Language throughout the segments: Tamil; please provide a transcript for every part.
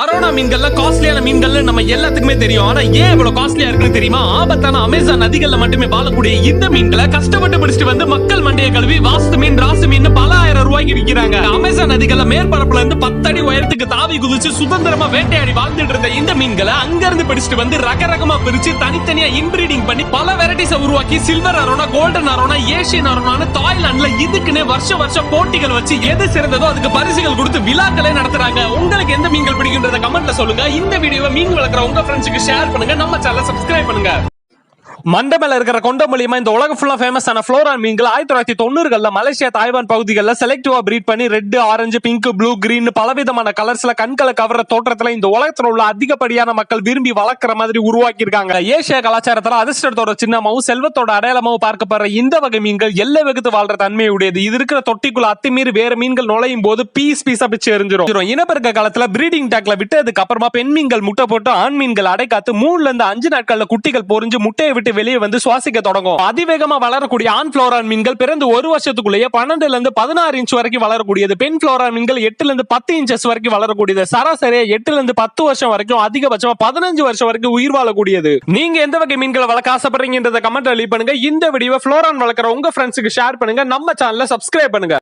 அரோனா மீன்கள்ல காஸ்ட்லியான மீன்கள்னு நம்ம எல்லாத்துக்குமே தெரியும். ஆனா ஏன் இவ்வளவு காஸ்ட்லியா இருக்குன்னு தெரியுமா? ஆபத்தான அமேசான் நதிகள்ல மட்டுமே வாழக்கூடிய இந்த மீன்களை கஷ்டப்பட்டு பிடிச்சிட்டு வந்து மக்கள் மண்டைய கழுவி வாஸ்து மீன் ராசு மீன் பல ஆயிரம் ரூபாய்க்கு விற்கிறாங்க. அமேசான் நதிகள்ல மேற்பரப்புல இருந்து பத்தடி உயரத்துக்கு தாவி குதிச்சு சுதந்திரமா வேட்டையாடி வாழ்ந்துட்டு இருந்த இந்த மீன்களை அங்க இருந்து பிடிச்சிட்டு வந்து ரக ரகமா பிரிச்சு தனித்தனியா இன்பிரீடிங் பண்ணி பல வெரைட்டிஸ் உருவாக்கி silver arowana golden arowana Asian அரோனான்னு தாய்லாந்துல இதுக்குன்னு வருஷம் வருஷம் போட்டிகள் வச்சு எது சிறந்ததோ அதுக்கு பரிசுகள் கொடுத்து விழாக்களே நடத்துறாங்க. உங்களுக்கு எந்த மீன்கள் பிடிக்குன்றத கமெண்ட்ல சொல்லுங்க. இந்த வீடியோவை மீன் வளர்க்குற உங்க ஃப்ரெண்ட்ஸுக்கு ஷேர் பண்ணுங்க. நம்ம சேனலை சப்ஸ்கிரைப் பண்ணுங்க. மண்டமேல இருக்கிற கொண்ட மூலியமா இந்த உலக ஃபுல்லா ஃபேமஸ் ஆன ஃப்ளோரா மீன்கள் ஆயிரத்தி தொள்ளாயிரத்தி தொண்ணூறுகள்ல மலேசியா தாய்வான் பகுதிகளில் செலக்டிவா பிரீட் பண்ணி red orange pink blue green பலவிதமான கலர்ஸ்ல கண்களை கவர தோற்றத்துல இந்த உலகத்துல உள்ள அதிகப்படியான மக்கள் விரும்பி வளர்க்குற மாதிரி உருவாக்கி இருக்காங்க ஏசியா கலாச்சாரத்துல அதிர்ஷ்டத்தோட சின்னமாவும் செல்வத்தோட அடையாளமாவும் பார்க்கப்படுற இந்த வகை மீன்கள் எல்லை வெகுத்து வாழ்ற தன்மையுடையது. இது இருக்கிற தொட்டிக்குள்ள அத்துமீறி வேற மீன்கள் நுழையும் போது பீஸ் பீஸா பிச்சு எரிஞ்சிரும். இனப்பெருக்க காலத்துல பிரீடிங் டேக்ல விட்டதுக்கு அப்புறமா பெண் மீன்கள் முட்டை போட்டு ஆண் மீன்கள் அடைக்காத்து மூணுல இருந்து அஞ்சு நாட்கள்ல குட்டிகள் பொறிஞ்சு முட்டையை விட்டு வெளியே வந்து சுவாசிக்க தொடங்கும். அதிவேகமா வளரக்கூடிய ஆண் புளோரான் மீன்கள் பிறந்து ஒரு வருஷத்துக்குள்ளேயே பன்னெண்டுல இருந்து பதினாறு இன்ச் வரைக்கும் வளரக்கூடியது. பெண் புளோரான் மீன்கள் எட்டுல இருந்து பத்து இன்ச்சஸ் வரைக்கும் வளரக்கூடியது. சராசரியா எட்டுல இருந்து பத்து வருஷம் வரைக்கும் அதிகபட்சமா பதினஞ்சு வருஷம் வரைக்கும் உயிர் வாழக்கூடியது. நீங்க எந்த வகை மீன்களை வளர்க்க ஆசைப்படுறீங்கன்றத கமெண்ட் லீவ் பண்ணுங்க. இந்த வீடியோ புளோரான் வளர்க்குற உங்க ஃப்ரெண்ட்ஸுக்கு ஷேர் பண்ணுங்க. நம்ம சேனலை சப்ஸ்கிரைப் பண்ணுங்க.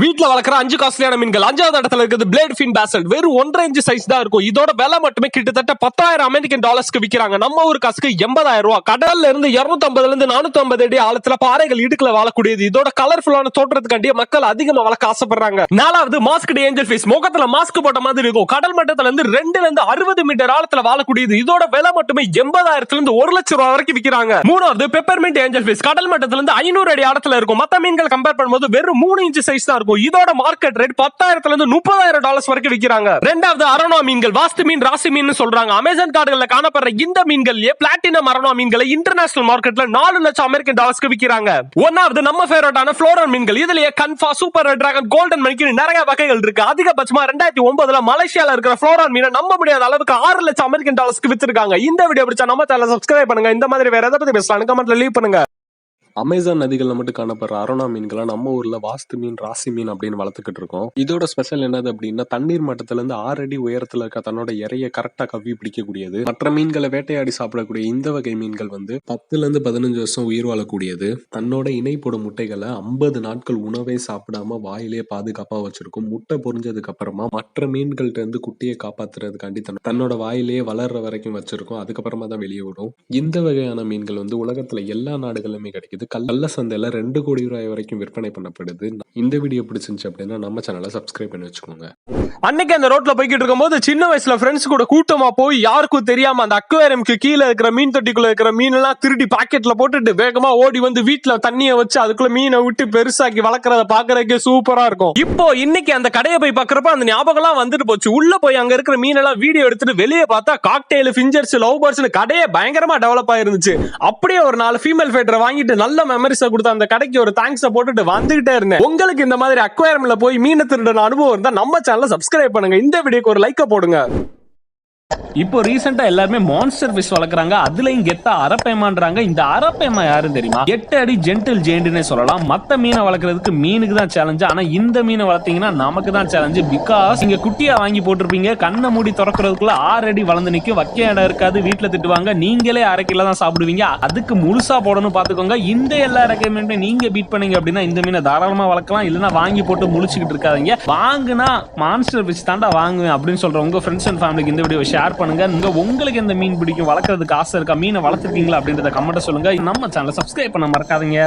வீட்டில் வளர்க்குற அஞ்சு காஸ்ட்லியான மீன்கள். அஞ்சாவது இடத்துல இருக்குது பிளேட் ஃபின் பேசல் வெறும் ஒன்றரை இன்ச்சு சைஸ் தான் இருக்கும். இதோட விலை மட்டுமே கிட்டத்தட்ட பத்தாயிரம் அமெரிக்கன் டாலர்ஸ்க்கு விற்கிறாங்க நம்ம ஒரு காசுக்கு எண்பதாயிரம் ரூபா. கடல்ல இருந்து இருநூத்தி இருந்து நானூத்தி ஐம்பது அடி ஆழத்துல பாறைகள் இடுக்குல வாழக்கூடியது. இதோட கலர்ஃபுல்லான தோற்றத்துக்காண்டிய மக்கள் அதிகமா வளர்க்க ஆசைப்படுறாங்க. நாலாவது மாஸ்க் ஏஞ்சல் ஃபேஸ் முகத்துல மாஸ்க் போட்ட மாதிரி இருக்கும். கடல் மட்டத்துல இருந்து ரெண்டுல இருந்து அறுபது மீட்டர் ஆழத்துல வாழக்கூடியது. இதோட விலை மட்டுமே எண்பதாயிரத்துல இருந்து ஒரு லட்சம் ரூபாய் வரைக்கும் விற்கிறாங்க மூணாவது பெப்பர்மெண்ட் ஏஞ்சல் ஃபேஸ் கடல் மட்டத்துல இருந்து ஐநூறு அடி ஆழத்துல இருக்கும். மத்த மீன்கள் கம்பேர் பண்ணும்போது வெறும் மூணு இன்ச்சு சைஸ் தான் இருக்கும். இதோட மார்க்கெட் ரேட் பத்தாயிரத்துல இருந்து முப்பதாயிரம் டாலர்ஸ் வரைக்கும் விற்கிறாங்க ரெண்டாவது அரணா மீன்கள் வாஸ்து மீன் ராசி மீன் சொல்றாங்க. அமேசான் காடுகள்ல காணப்படுற இந்த மீன்கள்லயே பிளாட்டினம் அரணா மீன்களை இன்டர்நேஷனல் மார்க்கெட்ல நாலு லட்சம் அமெரிக்கன் டாலர்ஸ்க்கு விற்கிறாங்க ஒன்னாவது நம்ம ஃபேவரட்டான ஃப்ளோரன் மீன்கள். இதுலயே கன்ஃபா சூப்பர் டிராகன் கோல்டன் மணிக்கு நிறைய வகைகள் இருக்கு. அதிகபட்சமா ரெண்டாயிரத்தி ஒன்பதுல மலேசியால இருக்கிற ஃப்ளோரான் மீனை நம்ப முடியாத அளவுக்கு ஆறு லட்சம் அமெரிக்கன் டாலர்ஸ்க்கு வித்திருக்காங்க. இந்த வீடியோ பிடிச்சா நம்ம சேனல் சப்ஸ்கிரைப் பண்ணுங்க. இந்த மாதிரி வேற எதை பத்தி பேசலாம் கமெண்ட்ல லீவ் பண்ணுங்க. அமேசான் நதிகளில் மட்டும் காணப்படுற அரோனா மீன்களை நம்ம ஊர்ல வாஸ்து மீன் ராசி மீன் அப்படின்னு வளர்த்துக்கிட்டு இருக்கோம். இதோட ஸ்பெஷல் என்னது அப்படின்னா தண்ணீர் மட்டத்துல இருந்து ஆறு அடி உயரத்துல இருக்க தன்னோட இறைய கரெக்டா கவ்வி பிடிக்கக்கூடியது. மற்ற மீன்களை வேட்டையாடி சாப்பிடக்கூடிய இந்த வகை மீன்கள் வந்து பத்துல இருந்து பதினஞ்சு வருஷம் உயிர் வாழக்கூடியது. தன்னோட இணை போடும் முட்டைகளை ஐம்பது நாட்கள் உணவே சாப்பிடாம வாயிலே பாதுகாப்பா வச்சிருக்கும். முட்டை பொறிஞ்சதுக்கு அப்புறமா மற்ற மீன்கள்ட்ட இருந்து குட்டியை காப்பாத்துறதுக்காண்டி தன் தன்னோட வாயிலேயே வளர்ற வரைக்கும் வச்சிருக்கும். அதுக்கப்புறமா தான் வெளியே விடும் இந்த வகையான மீன்கள் வந்து உலகத்துல எல்லா நாடுகளிலுமே கிடைக்குது. கள்ள சந்தையில் ரெண்டு கோடி ரூபாய் வரைக்கும் விற்பனை பண்ணப்படுது. இந்த வீடியோ பிடிச்சிருந்துச்சு அப்படின்னா நம்ம சேனலை சப்ஸ்கிரைப் பண்ணி வச்சுக்கோங்க. அன்னைக்கு அந்த ரோட்ல போய்கிட்டு இருக்கும்போது சின்ன வயசுல ஃப்ரெண்ட்ஸ் கூட கூட்டமா போய் யாருக்கும் தெரியாம அந்த அக்வேரியம்க்கு கீழே இருக்கிற மீன் தொட்டிக்குள்ள இருக்கிற மீன் எல்லாம் திருடி பாக்கெட்ல போட்டுட்டு வேகமா ஓடி வந்து வீட்டுல தண்ணிய வச்சு அதுக்குள்ள மீனை விட்டு பெருசாக்கி வளர்க்கறத பாக்குறதுக்கு சூப்பரா இருக்கும். இப்போ இன்னைக்கு அந்த கடையை போய் பாக்குறப்ப அந்த ஞாபகம் எல்லாம் வந்துட்டு போச்சு. உள்ள போய் அங்க இருக்கிற மீனெல்லாம் வீடியோ எடுத்துட்டு வெளியே பார்த்தா காக்டெயில் ஃபிஞ்சர்ஸ் லவ் பேர்ட்ஸ் கடையே பயங்கரமா டெவலப் ஆயிருந்துச்சு. அப்படியே ஒரு நாலு ஃபீமேல் ஃபேட்டரை வாங்கிட்டு நல்ல மெமரிஸ கொடுத்த அந்த கடைக்கு ஒரு தேங்க்ஸ் போட்டுட்டு வந்துகிட்டே இருந்தேன். உங்களுக்கு இந்த மாதிரி அக்வயரம்ல போய் மீன திருடன அனுபவம் இருந்தா நம்ம சேனலை சப்ஸ்கிரைப் பண்ணுங்க. இந்த வீடியோக்கு ஒரு லைக்க போடுங்க. இப்போ ரீசெண்டா எல்லாருமே மான்ஸ்டர் ஃபிஷ் வளர்க்குறாங்க. அதுலயும் கெத்தா அரப்பேமான்றாங்க. இந்த அரப்பேமா யாரும் தெரியுமா? எட்டு அடி ஜென்டில் ஜெயின்ட்னே சொல்லலாம். மத்த மீனை வளர்க்கறதுக்கு மீனுக்கு தான் சேலஞ்சு ஆனா இந்த மீனை வளர்த்தீங்கன்னா நமக்கு தான் சேலஞ்சு பிகாஸ் இங்க குட்டியா வாங்கி போட்டிருப்பீங்க. கண்ணை மூடி திறக்கிறதுக்குள்ள ஆறு அடி வளர்ந்து நிற்கும் வைக்க இடம் இருக்காது. வீட்டுல திட்டுவாங்க. நீங்களே அரை கிலோ தான் சாப்பிடுவீங்க. அதுக்கு முழுசா போடணும் பாத்துக்கோங்க. இந்த எல்லா ரெக்கமெண்டும் நீங்க பீட் பண்ணீங்க அப்படின்னா இந்த மீனை தாராளமா வளர்க்கலாம். இல்லைன்னா வாங்கி போட்டு முழிச்சுக்கிட்டு இருக்காதீங்க. வாங்குனா மான்ஸ்டர் ஃபிஷ் தாண்டா வாங்குவேன் அப்படின்னு சொல்ற உங்க ஃப்ரெண்ட்ஸ் அண்ட் ஃபேமிலிக்கு இந்த வீடியோ ஷேர் பண்ணுங்க. இங்க உங்களுக்கு எந்த மீன் பிடிக்கும் வளர்க்கறதுக்கு ஆசை இருக்கா மீனை வளர்த்துருக்கீங்களா அப்படின்றத கமெண்ட் சொல்லுங்க. நம்ம சேனலை சப்ஸ்கிரைப் பண்ண மறக்காதீங்க.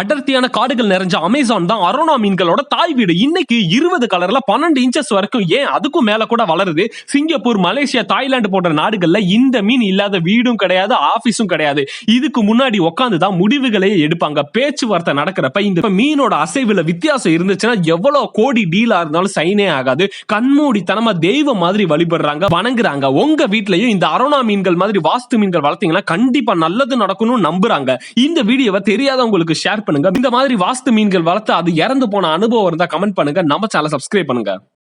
அடர்த்தியான காடுகள் நிறைஞ்ச அமேசான் தான் அரோனா மீன்களோட தாய் வீடு. இன்னைக்கு இருபது கலர்ல பன்னெண்டு இன்ச்சஸ் வரைக்கும் ஏன் அதுக்கும் மேல கூட வளருது? சிங்கப்பூர் மலேசியா தாய்லாந்து போன்ற நாடுகள்ல இந்த மீன் இல்லாத வீடும் கிடையாது ஆபீஸும் கிடையாது. இதுக்கு முன்னாடி உட்காந்து தான் முடிவுகளையே எடுப்பாங்க. பேச்சுவார்த்தை நடக்கிறப்ப இந்த மீனோட அசைவுல வித்தியாசம் இருந்துச்சுன்னா எவ்வளவு கோடி டீலா இருந்தாலும் சைனே ஆகாது. கண்மூடித்தனமா தெய்வம் மாதிரி வழிபடுறாங்க வணங்குறாங்க. உங்க வீட்லயும் இந்த அரோனா மீன்கள் மாதிரி வாஸ்து மீன்கள் வளர்த்தீங்கன்னா கண்டிப்பா நல்லது நடக்கணும்னு நம்புறாங்க. இந்த வீடியோவை தெரியாதவங்களுக்கு ஷேர் ஷேர் பண்ணுங்க. இந்த மாதிரி வாஸ்து மீன்கள் வளர்த்து அது இறந்து போன அனுபவம் இருந்தா கமெண்ட் பண்ணுங்க. நம்ம சேனல் சப்ஸ்கிரைப் பண்ணுங்க.